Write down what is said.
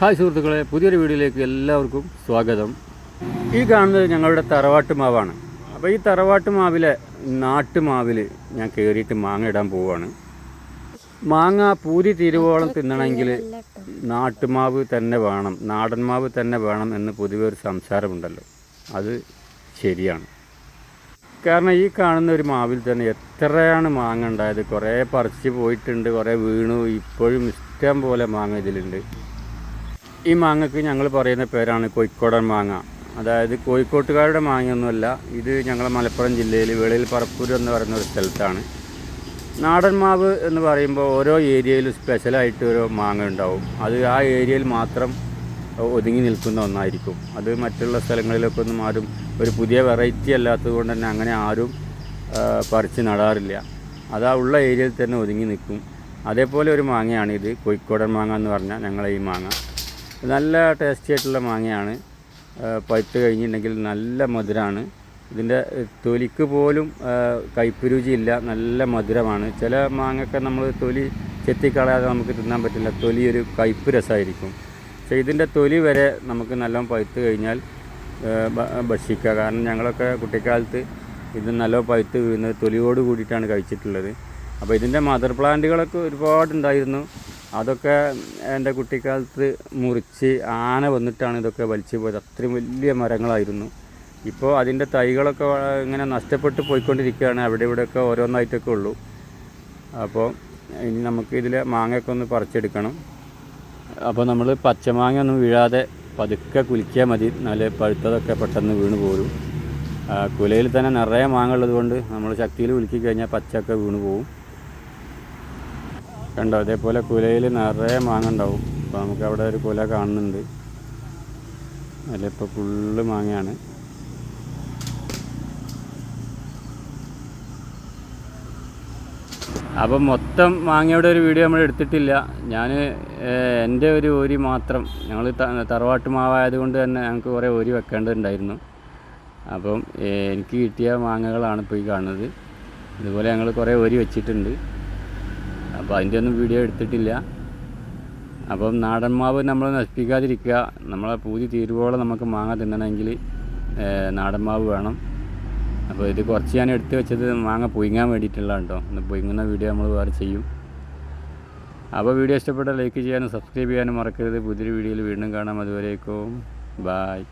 Hi സുഹൃത്തുക്കളെ പുതിയൊരു വീഡിയോയിലേക്ക് എല്ലാവർക്കും സ്വാഗതം. ഈ കാണുന്നത് ഞങ്ങളുടെ തറവാട്ട് മാവാണ്. അപ്പോൾ ഈ തറവാട്ട് മാവിലെ നാട്ടുമാവിൽ ഞാൻ കയറിയിട്ട് മാങ്ങ ഇടാൻ പോവുകയാണ്. മാങ്ങ പൂരി തിരുവോളം തിന്നണമെങ്കിൽ നാട്ടുമാവ് തന്നെ വേണം നാടൻ മാവ് തന്നെ വേണം എന്ന് പൊതുവെ ഒരു സംസാരമുണ്ടല്ലോ. അത് ശരിയാണ്. കാരണം ഈ കാണുന്ന ഒരു മാവിൽ തന്നെ എത്രയാണ് മാങ്ങ ഉണ്ടായത്? കുറേ പറിച്ച് പോയിട്ടുണ്ട് കുറേ വീണു. ഇപ്പോഴും ഇഷ്ടം പോലെ മാങ്ങ ഇതിലുണ്ട്. ഈ മാങ്ങക്ക് ഞങ്ങൾ പറയുന്ന പേരാണ് കോഴിക്കോടൻ മാങ്ങ. അതായത് കോഴിക്കോട്ടുകാരുടെ മാങ്ങയൊന്നുമല്ല ഇത് ഞങ്ങളെ മലപ്പുറം ജില്ലയിൽ വെളിയിൽ പറപ്പൂർ എന്ന് പറയുന്ന ഒരു സ്ഥലത്താണ്. നാടൻ മാവ് എന്ന് പറയുമ്പോൾ ഓരോ ഏരിയയിലും സ്പെഷ്യലായിട്ട് ഓരോ മാങ്ങ ഉണ്ടാവും. അത് ആ ഏരിയയിൽ മാത്രം ഒതുങ്ങി നിൽക്കുന്ന ഒന്നായിരിക്കും. അത് മറ്റുള്ള സ്ഥലങ്ങളിലൊക്കെ ഒന്നും ആരും ഒരു പുതിയ വെറൈറ്റി അല്ലാത്തത് കൊണ്ട് തന്നെ അങ്ങനെ ആരും പറിച്ച് നടാറില്ല. അത് ആ ഉള്ള ഏരിയയിൽ തന്നെ ഒതുങ്ങി നിൽക്കും. അതേപോലെ ഒരു മാങ്ങയാണ് ഇത് കോഴിക്കോടൻ മാങ്ങ എന്ന് പറഞ്ഞാൽ ഞങ്ങളെ ഈ മാങ്ങ. നല്ല ടേസ്റ്റി ആയിട്ടുള്ള മാങ്ങയാണ്. പഴുത്ത് കഴിഞ്ഞിട്ടുണ്ടെങ്കിൽ നല്ല മധുരമാണ് ഇതിന്റെ തൊലിക്ക് പോലും കയ്പ് രുചിയില്ല. നല്ല മധുരമാണ്. ചില മാങ്ങയൊക്കെ നമ്മൾ തൊലി ചെത്തിക്കളയാതെ നമുക്ക് തിന്നാൻ പറ്റില്ല. തൊലി ഒരു കയ്പ്പ് രസമായിരിക്കും. പക്ഷേ ഇതിന്റെ തൊലി വരെ നമുക്ക് നല്ലോണം പഴുത്ത് കഴിഞ്ഞാൽ ഭക്ഷിക്കുക. കാരണം ഞങ്ങളൊക്കെ കുട്ടിക്കാലത്ത് ഇത് നല്ല പഴുത്ത് വീഴുന്നത് തൊലിയോട് കൂടിയിട്ടാണ് കഴിച്ചിട്ടുള്ളത്. അപ്പോൾ ഇതിന്റെ മദർ പ്ലാന്റുകളൊക്കെ ഒരുപാടുണ്ടായിരുന്നു. അതൊക്കെ എന്റെ കുട്ടിക്കാലത്ത് മുറിച്ച് ആന വന്നിട്ടാണ് ഇതൊക്കെ വലിച്ചു പോയത്. അത്രയും വലിയ മരങ്ങളായിരുന്നു. ഇപ്പോൾ അതിന്റെ തൈകളൊക്കെ ഇങ്ങനെ നഷ്ടപ്പെട്ട് പോയിക്കൊണ്ടിരിക്കുകയാണ്. അവിടെ ഇവിടെയൊക്കെ ഓരോന്നായിട്ടൊക്കെ ഉള്ളൂ. അപ്പോൾ ഇനി നമുക്ക് ഇതിലെ മാങ്ങയൊക്കെ ഒന്ന് പറിച്ചെടുക്കണം. അപ്പോൾ നമ്മൾ പച്ചമാങ്ങ ഒന്നും വീഴാതെ പതുക്കെ കുലിക്കിയാൽ മതി. നല്ല പഴുത്തതൊക്കെ പെട്ടെന്ന് വീണ് പോരും. കുലയിൽ തന്നെ നിറയെ മാങ്ങ ഉള്ളത് കൊണ്ട് നമ്മൾ ശക്തിയിൽ കുലുക്കി കഴിഞ്ഞാൽ പച്ചയൊക്കെ വീണ് പോകും കണ്ടോ അതേപോലെ കുലയിൽ നിറയെ മാങ്ങ ഉണ്ടാവും. അപ്പോൾ നമുക്ക് അവിടെ ഒരു കുല കാണുന്നുണ്ട്. അതിലിപ്പോൾ ഫുള്ള് മാങ്ങയാണ്. അപ്പം മൊത്തം മാങ്ങയുടെ ഒരു വീഡിയോ നമ്മൾ എടുത്തിട്ടില്ല. ഞാൻ എന്റെ ഒരു ഓരി മാത്രം. ഞങ്ങൾ തറവാട്ട് മാവായതുകൊണ്ട് തന്നെ ഞങ്ങൾക്ക് കുറേ ഓരി വെക്കേണ്ടതുണ്ടായിരുന്നു. അപ്പം എനിക്ക് കിട്ടിയ മാങ്ങകളാണ് ഇപ്പോൾ ഈ കാണുന്നത്. ഇതുപോലെ ഞങ്ങൾ കുറേ ഓരി വെച്ചിട്ടുണ്ട്. അപ്പോൾ അതിന്റെ ഒന്നും വീഡിയോ എടുത്തിട്ടില്ല. അപ്പം നാടൻ മാവ് നമ്മൾ നശിപ്പിക്കാതിരിക്കുക. നമ്മളെ പൂതി തീരുവോളം നമുക്ക് മാങ്ങ തിന്നണമെങ്കിൽ നാടൻ മാവ് വേണം. അപ്പോൾ ഇത് കുറച്ച് ഞാൻ എടുത്ത് വെച്ചത് മാങ്ങ പൊയിങ്ങാൻ വേണ്ടിയിട്ടുള്ള കേട്ടോ ഒന്ന് പൊയിങ്ങുന്ന വീഡിയോ നമ്മൾ വേറെ ചെയ്യും. അപ്പോൾ വീഡിയോ ഇഷ്ടപ്പെട്ടാൽ ലൈക്ക് ചെയ്യാനും സബ്സ്ക്രൈബ് ചെയ്യാനും മറക്കരുത്. പുതിയൊരു വീഡിയോയിൽ വീണ്ടും കാണാം. അതുവരേക്കും ബായ്